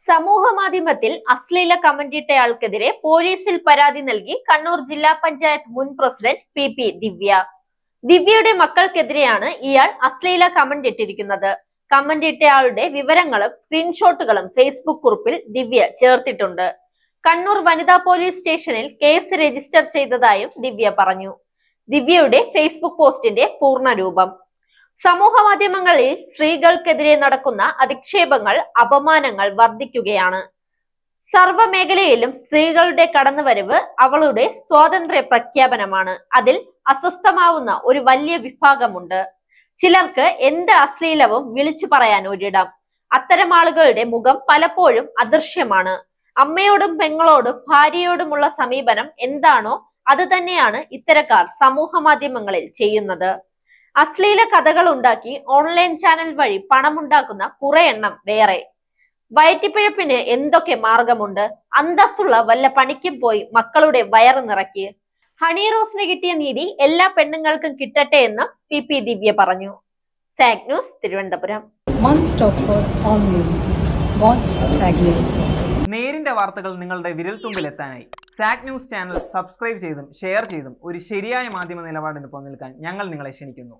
സമൂഹ മാധ്യമത്തിൽ അശ്ലീല കമന്റിട്ടയാൾക്കെതിരെ പോലീസിൽ പരാതി നൽകി കണ്ണൂർ ജില്ലാ പഞ്ചായത്ത് മുൻ പ്രസിഡന്റ് പി പി ദിവ്യ. ദിവ്യയുടെ മക്കൾക്കെതിരെയാണ് ഇയാൾ അശ്ലീല കമന്റ് ഇട്ടിരിക്കുന്നത്. കമന്റ് ഇട്ടയാളുടെ വിവരങ്ങളും സ്ക്രീൻഷോട്ടുകളും ഫേസ്ബുക്ക് കുറിപ്പിൽ ദിവ്യ ചേർത്തിട്ടുണ്ട്. കണ്ണൂർ വനിതാ പോലീസ് സ്റ്റേഷനിൽ കേസ് രജിസ്റ്റർ ചെയ്തതായും ദിവ്യ പറഞ്ഞു. ദിവ്യയുടെ ഫേസ്ബുക്ക് പോസ്റ്റിന്റെ പൂർണരൂപം സമൂഹ മാധ്യമങ്ങളിൽ സ്ത്രീകൾക്കെതിരെ നടക്കുന്ന അധിക്ഷേപങ്ങൾ അപമാനങ്ങൾ വർദ്ധിക്കുകയാണ് സർവമേഖലയിലും സ്ത്രീകളുടെ കടന്നുവരവ് അവളുടെ സ്വാതന്ത്ര്യ പ്രഖ്യാപനമാണ്. അതിൽ അസ്വസ്ഥമാവുന്ന ഒരു വലിയ വിഭാഗമുണ്ട്. ചിലർക്ക് എന്ത് അശ്ലീലവും വിളിച്ചു പറയാൻ ഒരിടം. അത്തരം ആളുകളുടെ മുഖം പലപ്പോഴും അദൃശ്യമാണ്. അമ്മയോടും പെങ്ങളോടും ഭാര്യയോടുമുള്ള സമീപനം എന്താണോ അത് തന്നെയാണ് ഇത്തരക്കാർ സമൂഹ മാധ്യമങ്ങളിൽ ചെയ്യുന്നത്. അശ്ലീല കഥകൾ ഉണ്ടാക്കി ഓൺലൈൻ ചാനൽ വഴി പണമുണ്ടാക്കുന്ന കുറെ എണ്ണം വേറെ. വയറ്റിപ്പിഴപ്പിന് എന്തൊക്കെ മാർഗമുണ്ട്? അന്തസ്സുള്ള വല്ല പണിക്കും പോയി മക്കളുടെ വയറ് നിറക്കി ഹണി റോസിന് കിട്ടിയ നീതി എല്ലാ പെണ്ണുങ്ങൾക്കും കിട്ടട്ടെ എന്ന് പി പി ദിവ്യ പറഞ്ഞു. സാഗ് ന്യൂസ് തിരുവനന്തപുരം. നേരിന്റെ വാർത്തകൾ നിങ്ങളുടെ വിരൽത്തുമ്പിൽ എത്താനായി സാഗ് ന്യൂസ് ചാനൽ സബ്സ്ക്രൈബ് ചെയ്തും ഷെയർ ചെയ്തും ഒരു ശരിയായ മാധ്യമ നിലപാടിന് നിൽക്കാൻ ഞങ്ങൾ നിങ്ങളെ ക്ഷണിക്കുന്നു.